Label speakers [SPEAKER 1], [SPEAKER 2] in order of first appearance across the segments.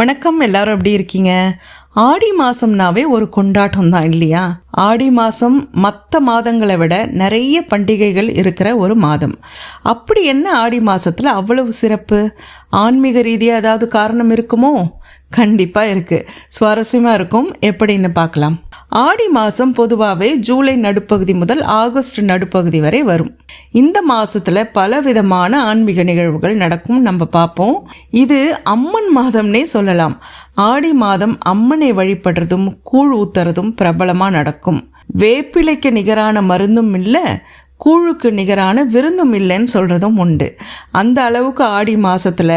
[SPEAKER 1] வணக்கம் எல்லாரும் எப்படி இருக்கீங்க? ஆடி மாதம்னாவே ஒரு கொண்டாட்டம் தான் இல்லையா? ஆடி மாதம் மற்ற மாதங்களை விட நிறைய பண்டிகைகள் இருக்கிற ஒரு மாதம். அப்படி என்ன ஆடி மாதத்தில் அவ்வளவு சிறப்பு? ஆன்மீக ரீதியாக ஏதாவது காரணம் இருக்குமோ? கண்டிப்பாக இருக்குது சுவாரஸ்யமாக இருக்கும். எப்படின்னு பார்க்கலாம். ஆடி மாதம் பொதுவாகவே ஜூலை நடுப்பகுதி முதல் ஆகஸ்ட் நடுப்பகுதி வரை வரும். இந்த மாதத்தில் பல விதமான ஆன்மீக நிகழ்வுகள் நடக்கும் நம்ம பார்ப்போம். இது அம்மன் மாதம்னே சொல்லலாம். ஆடி மாதம் அம்மனை வழிபடுறதும் கூழ் ஊத்துறதும் பிரபலமாக நடக்கும். வேப்பிலைக்கு நிகரான மருந்தும் இல்லை கூழுக்கு நிகரான விருந்தும் இல்லைன்னு சொல்கிறதும் உண்டு. அந்த அளவுக்கு ஆடி மாதத்தில்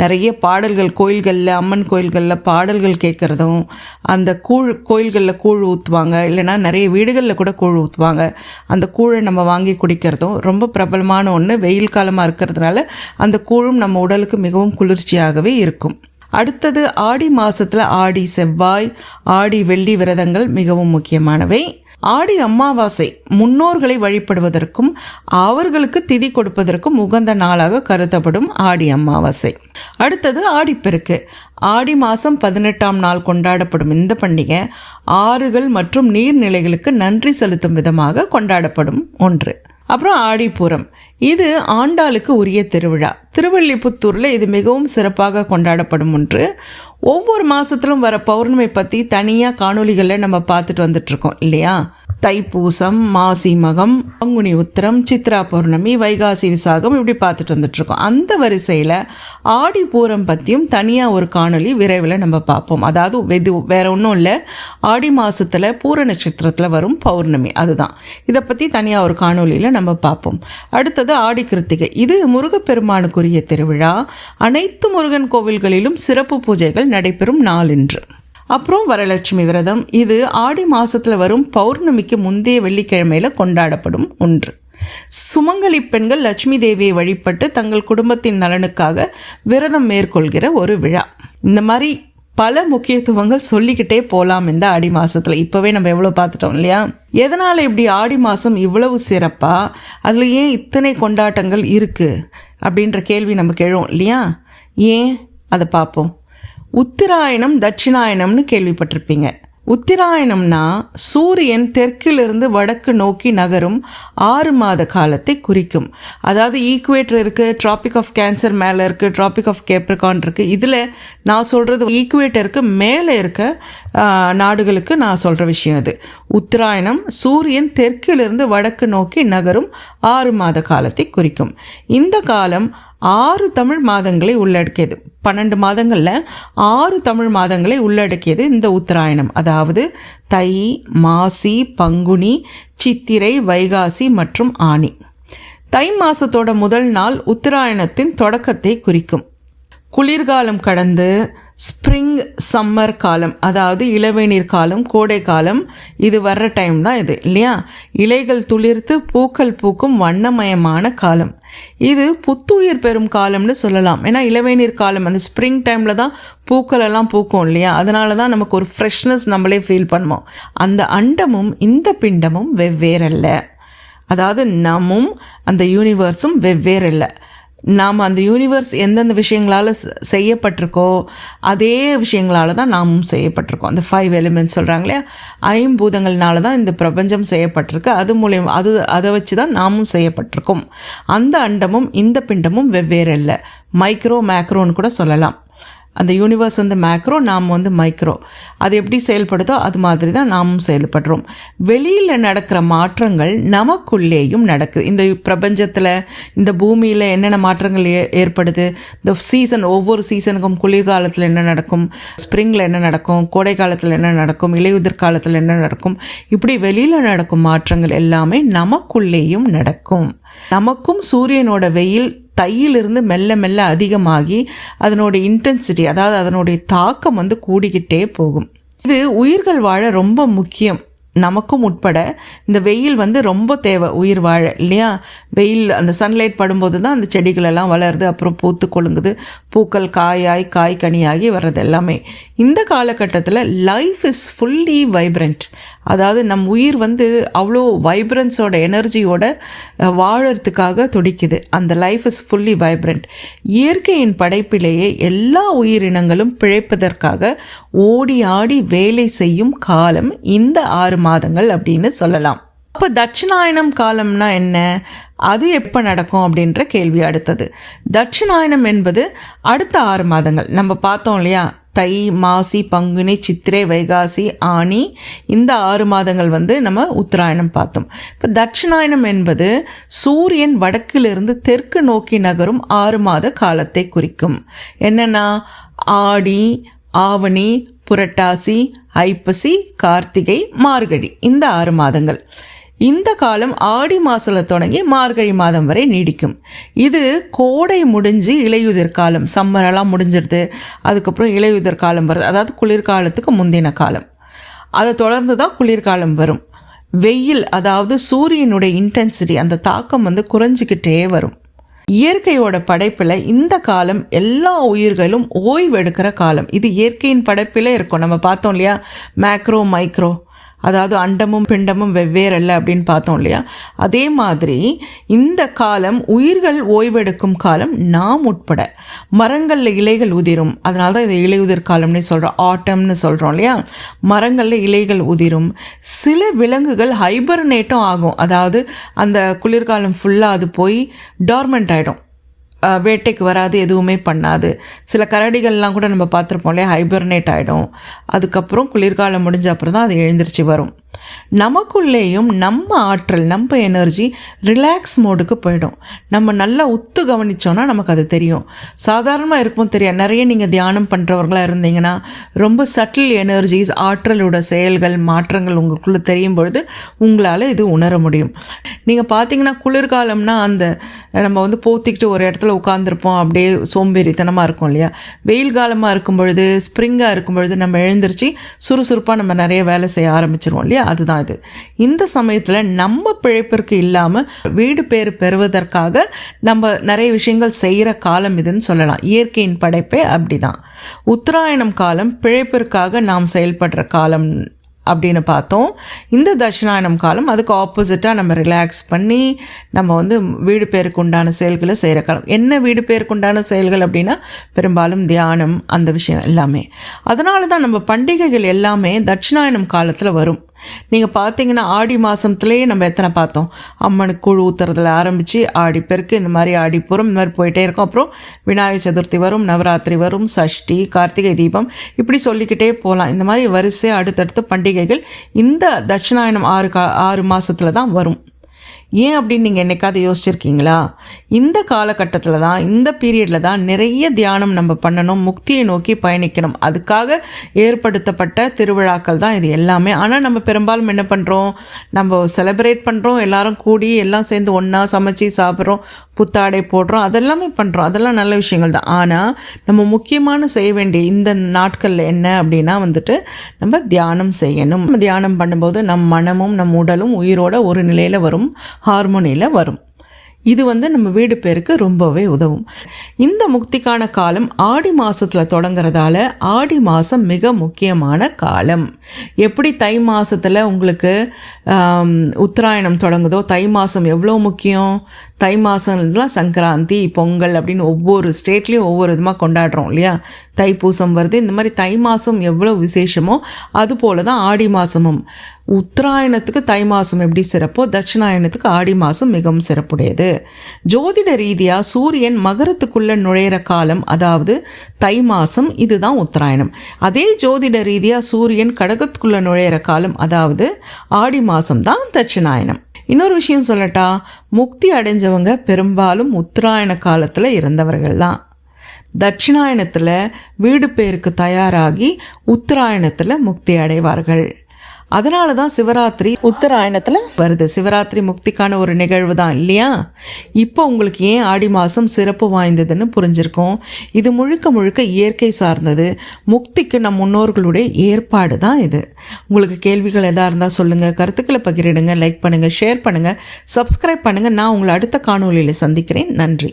[SPEAKER 1] நிறைய பாடல்கள் கோயில்களில் அம்மன் கோயில்களில் பாடல்கள் கேட்குறதும் அந்த கூழ் கோயில்களில் கூழ் ஊற்றுவாங்க இல்லைன்னா நிறைய வீடுகளில் கூட கூழ் ஊற்றுவாங்க அந்த கூழை நம்ம வாங்கி குடிக்கிறதும் ரொம்ப பிரபலமான ஒன்று வெயில் காலமாக இருக்கிறதுனால அந்த கூழும் நம்ம உடலுக்கு மிகவும் குளிர்ச்சியாகவே இருக்கும். அடுத்தது ஆடி மாதத்தில் ஆடி செவ்வாய் ஆடி வெள்ளி விரதங்கள் மிகவும் முக்கியமானவை. ஆடி அமாவாசை முன்னோர்களை வழிபடுவதற்கும் அவர்களுக்கு திதி கொடுப்பதற்கும் உகந்த நாளாக கருதப்படும் ஆடி அமாவாசை. அடுத்தது ஆடிப்பெருக்கு. ஆடி மாதம் பதினெட்டாம் நாள் கொண்டாடப்படும் இந்த பண்டிகை ஆறுகள் மற்றும் நீர்நிலைகளுக்கு நன்றி செலுத்தும் விதமாக கொண்டாடப்படும் ஒன்று. அப்புறம் ஆடிப்பூரம். இது ஆண்டாளுக்கு உரிய திருவிழா. திருவள்ளிபுத்தூரில் இது மிகவும் சிறப்பாக கொண்டாடப்படும் ஒன்று. ஒவ்வொரு மாதத்திலும் வர பௌர்ணமி பற்றி தனியாக காணொலிகளில் நம்ம பார்த்துட்டு வந்துட்ருக்கோம் இல்லையா? தைப்பூசம் மாசி மகம் பங்குனி உத்திரம் சித்ரா பௌர்ணமி வைகாசி விசாகம் இப்படி பார்த்துட்டு வந்துட்ருக்கோம் அந்த வரிசையில் ஆடி பூரம் பற்றியும் தனியாக ஒரு காணொளி விரைவில் நம்ம பார்ப்போம். அதாவது வெது வேற ஒன்றும் இல்லை. ஆடி மாதத்தில் பூர நட்சத்திரத்தில் வரும் பௌர்ணமி. அதுதான். இதை பற்றி தனியாக ஒரு காணொளியில் நம்ம பார்ப்போம். அடுத்தது ஆடி கிருத்திகை. இது முருகப்பெருமானுக்குரிய திருவிழா. அனைத்து முருகன் கோவில்களிலும் சிறப்பு பூஜைகள் நடைபெறும் நாளின்று அப்புறம் வரலட்சுமி விரதம். இது ஆடி மாதத்தில் வரும் பௌர்ணமிக்கு முந்தைய வெள்ளிக்கிழமையில கொண்டாடப்படும் ஒன்று. சுமங்கலி பெண்கள் லட்சுமி தேவியை வழிபட்டு தங்கள் குடும்பத்தின் நலனுக்காக விரதம் மேற்கொள்கிற ஒரு விழா. இந்த மாதிரி பல முக்கியத்துவங்கள் சொல்லிக்கிட்டே போகலாம் இந்த ஆடி மாதத்தில் இப்போவே நம்ம எவ்வளோ பார்த்துட்டோம் இல்லையா? எதனால் இப்படி ஆடி மாதம் இவ்வளவு சிறப்பாக அதில் ஏன் இத்தனை கொண்டாட்டங்கள் இருக்குது அப்படின்ற கேள்வி நமக்கு எழும் இல்லையா? ஏன்? அதை பார்ப்போம். உத்திராயணம் தட்சிணாயணம்னு கேள்விப்பட்டிருப்பீங்க. உத்திராயணம்னா சூரியன் தெற்கிலிருந்து வடக்கு நோக்கி நகரும் ஆறு மாத காலத்தை குறிக்கும். அதாவது ஈக்குவேட்டர் இருக்குது ட்ராபிக் ஆஃப் கேன்சர் மேலே இருக்குது ட்ராபிக் ஆஃப் கேப்ரிகான் இருக்குது இதில் நான் சொல்கிறது ஈக்குவேட்டருக்கு மேலே இருக்க நாடுகளுக்கு நான் சொல்கிற விஷயம் இது. உத்தராயணம் சூரியன் தெற்கிலிருந்து வடக்கு நோக்கி நகரும் ஆறு மாத காலத்தை குறிக்கும். இந்த காலம் ஆறு தமிழ் மாதங்களை உள்ளடக்கியது. பன்னெண்டு மாதங்களில் ஆறு தமிழ் மாதங்களை உள்ளடக்கியது இந்த உத்தராயணம். அதாவது தை மாசி பங்குனி சித்திரை வைகாசி மற்றும் ஆணி. தை மாசத்தோட முதல் நாள் உத்தராயணத்தின் தொடக்கத்தை குறிக்கும். குளிர்காலம் கடந்து ஸ்ப்ரிங் சம்மர் காலம் அதாவது இளவேநீர் காலம் கோடை காலம் இது வர்ற டைம் தான் இது இல்லையா? இலைகள் துளிர்த்து பூக்கள் பூக்கும் வண்ணமயமான காலம். இது புத்துயிர் பெறும் காலம்னு சொல்லலாம். ஏன்னா இளவேநீர் காலம் அந்த ஸ்ப்ரிங் டைமில் தான் பூக்கள் எல்லாம் பூக்கும் இல்லையா? அதனால தான் நமக்கு ஒரு ஃப்ரெஷ்னஸ் நம்மளே ஃபீல் பண்ணுவோம். அந்த அண்டமும் இந்த பிண்டமும் வெவ்வேறல்ல. அதாவது நாமும் அந்த யூனிவர்ஸும் வெவ்வேறு இல்லை நாம் அந்த யூனிவர்ஸ் எந்தெந்த விஷயங்களால் செய்யப்பட்டிருக்கோ அதே விஷயங்களால் தான் நாமும் செய்யப்பட்டிருக்கோம். அந்த ஃபைவ் எலிமெண்ட்ஸ் சொல்கிறாங்க இல்லையா ஐம்பூதங்கள்னால தான் இந்த பிரபஞ்சம் செய்யப்பட்டிருக்கு. அது மூலியம் அது அதை வச்சு தான் நாமும் செய்யப்பட்டிருக்கோம். அந்த அண்டமும் இந்த பிண்டமும் வெவ்வேறு இல்லை. மைக்ரோ மேக்ரோன்னு கூட சொல்லலாம். அந்த யூனிவர்ஸ் வந்து மேக்ரோ நாம் வந்து மைக்ரோ அது எப்படி செயல்படுதோ அது மாதிரி தான் நாமும் செயல்படுறோம். வெளியில் நடக்கிற மாற்றங்கள் நமக்குள்ளேயும் நடக்குது. இந்த பிரபஞ்சத்தில் இந்த பூமியில் என்னென்ன மாற்றங்கள் ஏ ஏற்படுது? இந்த சீசன் ஒவ்வொரு சீசனுக்கும் குளிர்காலத்தில் என்ன நடக்கும்? ஸ்ப்ரிங்கில் என்ன நடக்கும்? கோடை காலத்தில் என்ன நடக்கும்? இலையுதிர் காலத்தில் என்ன நடக்கும்? இப்படி வெளியில் நடக்கும் மாற்றங்கள் எல்லாமே நமக்குள்ளேயும் நடக்கும். நமக்கும் சூரியனோட வெயில் தையிலிருந்து மெல்ல மெல்ல அதிகமாகி அதனுடைய இன்டென்சிட்டி அதாவது அதனுடைய தாக்கம் வந்து கூடிக்கிட்டே போகும். இது உயிர்கள் வாழ ரொம்ப முக்கியம். நமக்கும் உட்பட இந்த வெயில் வந்து ரொம்ப தேவை உயிர் வாழ இல்லையா? வெயில் அந்த சன்லைட் படும்போது தான் அந்த செடிகளெல்லாம் வளருது அப்புறம் பூத்து கொழுங்குது பூக்கள் காயாய் காய் கனியாகி வர்றது எல்லாமே. இந்த காலகட்டத்தில் லைஃப் இஸ் ஃபுல்லி வைப்ரண்ட் அதாவது நம் உயிர் வந்து அவ்வளோ வைப்ரன்ஸோட எனர்ஜியோட வாழறதுக்காக துடிக்குது. அந்த லைஃப் இஸ் ஃபுல்லி வைப்ரண்ட் இயற்கையின் படைப்பிலேயே எல்லா உயிரினங்களும் பிழைப்பதற்காக ஓடி ஆடி வேலை செய்யும் காலம் இந்த ஆறு மாதங்கள் அப்படின்னு சொல்லலாம். அப்போ தட்சிணாயனம் காலம்னா என்ன? அது எப்போ நடக்கும் அப்படின்ற கேள்வி அடுத்தது. தட்சிணாயனம் என்பது அடுத்த ஆறு மாதங்கள். நம்ம பார்த்தோம் இல்லையா? தை மாசி பங்குனி சித்திரை வைகாசி ஆனி இந்த ஆறு மாதங்கள் வந்து நம்ம உத்தராயணம் பார்த்தோம். இப்போ தட்சிணாயனம் என்பது சூரியன் வடக்கிலிருந்து தெற்கு நோக்கி நகரும் ஆறு மாத காலத்தை குறிக்கும். என்னென்னா ஆடி ஆவணி புரட்டாசி ஐப்பசி கார்த்திகை மார்கழி இந்த ஆறு மாதங்கள். இந்த காலம் ஆடி மாதத்தில் தொடங்கி மார்கழி மாதம் வரை நீடிக்கும். இது கோடை முடிஞ்சு இலையுதிர் காலம் சம்மரெல்லாம் முடிஞ்சிருது. அதுக்கப்புறம் இலையுதிர் காலம் வருது. அதாவது குளிர்காலத்துக்கு முந்தின காலம். அதை தொடர்ந்து தான் குளிர்காலம் வரும். வெயில் அதாவது சூரியனுடைய இன்டென்சிட்டி அந்த தாக்கம் வந்து குறைஞ்சிக்கிட்டே வரும். இயற்கையோட படைப்பில் இந்த காலம் எல்லா உயிர்களும் ஓய்வெடுக்கிற காலம். இது இயற்கையின் படைப்பிலே இருக்கும். நம்ம பார்த்தோம் இல்லையா? மேக்ரோ மைக்ரோ அதாவது அண்டமும் பிண்டமும் வெவ்வேறல்ல அப்படின்னு பார்த்தோம் இல்லையா? அதே மாதிரி இந்த காலம் உயிர்கள் ஓய்வெடுக்கும் காலம் நாம் உட்பட. மரங்களில் இலைகள் உதிரும். அதனால தான் இதை இலையுதிர் காலம்னு சொல்கிறோம் ஆட்டம்னு சொல்கிறோம் இல்லையா? மரங்களில் இலைகள் உதிரும். சில விலங்குகள் ஹைபர்னேட்டும் ஆகும். அதாவது அந்த குளிர்காலம் ஃபுல்லாக அது போய் டார்மெண்ட் ஆகிடும் வேட்டைக்கு வராது எதுவுமே பண்ணாது. சில கரடிகள்லாம் கூட நம்ம பார்த்துருப்போம் இல்லையா ஹைபர்னேட் ஆகிடும் அதுக்கப்புறம் குளிர்காலம் முடிஞ்ச அப்புறம் தான் அது எழுந்திரிச்சு வரும். நமக்குள்ளேயும் நம்ம ஆற்றல் நம்ம எனர்ஜி ரிலாக்ஸ் மோடுக்கு போயிடும். நம்ம நல்லா உத்து கவனிச்சோன்னா நமக்கு அது தெரியும். சாதாரணமாக இருக்கும் தெரியாது. நிறைய நீங்கள் தியானம் பண்ணுறவர்களாக இருந்தீங்கன்னா ரொம்ப சட்டில் எனர்ஜிஸ் ஆற்றலோட செயல்கள் மாற்றங்கள் உங்களுக்குள்ளே தெரியும் பொழுது உங்களால் இது உணர முடியும். நீங்கள் பார்த்தீங்கன்னா குளிர்காலம்னா அந்த நம்ம வந்து போத்திக்கிட்டு ஒரு இடத்துல உட்காந்துருப்போம் அப்படியே சோம்பேறித்தனமாக இருக்கும் இல்லையா? வெயில் காலமாக இருக்கும் பொழுது ஸ்ப்ரிங்காக இருக்கும் பொழுது நம்ம எழுந்திரிச்சு சுறுசுறுப்பாக நம்ம நிறைய வேலை செய்ய ஆரம்பிச்சிருவோம் இல்லையா? அதுதான் இது. இந்த சமயத்தில் நம்ம பிழைப்பிற்கு இல்லாமல் வீடு பேர் பெறுவதற்காக நம்ம நிறைய விஷயங்கள் செய்கிற காலம் இதுன்னு சொல்லலாம். இயற்கையின் படைப்பே அப்படிதான். உத்தராயணம் காலம் பிழைப்பிற்காக நாம் செயல்படுற காலம் அப்படின்னு பார்த்தோம். இந்த தட்சிணாயனம் காலம் அதுக்கு ஆப்போசிட்டாக நம்ம ரிலாக்ஸ் பண்ணி நம்ம வந்து வீடு பேருக்கு உண்டான செயல்களை செய்கிற காலம். என்ன வீடு பேருக்கு உண்டான செயல்கள் அப்படின்னா பெரும்பாலும் தியானம் அந்த விஷயம் எல்லாமே. அதனால தான் நம்ம பண்டிகைகள் எல்லாமே தட்சிணாயனம் காலத்தில் வரும். நீங்கள் பார்த்தீங்கன்னா ஆடி மாதத்துலேயே நம்ம எத்தனை பார்த்தோம்? அம்மனுக்கு கூழ் ஊத்துறதுல ஆரம்பித்து ஆடி பெருக்கு இந்த மாதிரி ஆடி பூரம் இந்த மாதிரி போயிட்டே இருக்கும். அப்புறம் விநாயகர் சதுர்த்தி வரும் நவராத்திரி வரும் சஷ்டி கார்த்திகை தீபம் இப்படி சொல்லிக்கிட்டே போகலாம் இந்த மாதிரி வரிசையாக அடுத்தடுத்த பண்டிகைகள் இந்த தட்சிணாயனம் ஆறு கா ஆறு மாதத்தில் தான் வரும். ஏன் அப்படின்னு நீங்கள் என்னைக்காவது யோசிச்சிருக்கீங்களா? இந்த காலகட்டத்தில் தான் இந்த பீரியடில் தான் நிறைய தியானம் நம்ம பண்ணணும் முக்தியை நோக்கி பயணிக்கணும். அதுக்காக ஏற்படுத்தப்பட்ட திருவிழாக்கள் தான் இது எல்லாமே. ஆனால் நம்ம பெரும்பாலும் என்ன பண்ணுறோம் நம்ம செலிப்ரேட் பண்ணுறோம் எல்லாரும் கூடி எல்லாம் சேர்ந்து ஒன்றா சமைச்சு சாப்பிட்றோம். புத்தாடை போடுறோம் அதெல்லாமே பண்ணுறோம் அதெல்லாம் நல்ல விஷயங்கள் தான். ஆனால் நம்ம முக்கியமான செய்ய வேண்டிய இந்த நாட்களில் என்ன அப்படின்னா வந்துட்டு நம்ம தியானம் செய்யணும். நம்ம தியானம் பண்ணும்போது நம் மனமும் நம் உடலும் உயிரோட ஒரு நிலையில் வரும் ஹார்மோனியில் வரும். இது வந்து நம்ம வீடு பேருக்கு ரொம்பவே உதவும். இந்த முக்திக்கான காலம் ஆடி மாதத்தில் தொடங்குறதால ஆடி மாதம் மிக முக்கியமான காலம். எப்படி தை மாதத்தில் உங்களுக்கு உத்தராயணம் தொடங்குதோ தை மாதம் எவ்வளோ முக்கியம்? தை மாதம்லாம் சங்கராந்தி பொங்கல் அப்படின்னு ஒவ்வொரு ஸ்டேட்லேயும் ஒவ்வொரு விதமாக கொண்டாடுறோம் இல்லையா? தைப்பூசம் வருது. இந்த மாதிரி தை மாதம் எவ்வளோ விசேஷமோ அது போல தான் ஆடி மாதமும் உத்தராயணத்துக்கு தை மாதம் எப்படி சிறப்போ தட்சிணாயணத்துக்கு ஆடி மாதம் மிகவும் சிறப்புடையது. ஜோதிட ரீதியாக சூரியன் மகரத்துக்குள்ளே நுழையிற காலம் அதாவது தை மாதம் இதுதான் உத்தராயணம். அதே ஜோதிட ரீதியாக சூரியன் கடகத்துக்குள்ளே நுழையிற காலம் அதாவது ஆடி மாதம் தான் தட்சிணாயனம் இன்னொரு விஷயம் சொல்லட்டா முக்தி அடைஞ்சவங்க பெரும்பாலும் உத்தராயண காலத்தில் இறந்தவர்கள் தான். தட்சிணாயணத்தில் வீடு பேருக்கு தயாராகி உத்தராயணத்தில் முக்தி அடைவார்கள். அதனால தான் சிவராத்திரி உத்தராயணத்தில் வருது. சிவராத்திரி முக்திக்கான ஒரு நிகழ்வு தான் இல்லையா? இப்போ உங்களுக்கு ஏன் ஆடி மாதம் சிறப்பு வாய்ந்ததுன்னு புரிஞ்சிருக்கோம். இது முழுக்க முழுக்க இயற்கை சார்ந்தது. முக்திக்கு நம் முன்னோர்களுடைய ஏற்பாடு தான் இது. உங்களுக்கு கேள்விகள் எதாக இருந்தால் சொல்லுங்கள் கருத்துக்களை பகிரிடுங்க லைக் பண்ணுங்கள் ஷேர் பண்ணுங்கள் சப்ஸ்கிரைப் பண்ணுங்கள் நான் உங்களை அடுத்த காணொளியில் சந்திக்கிறேன். நன்றி.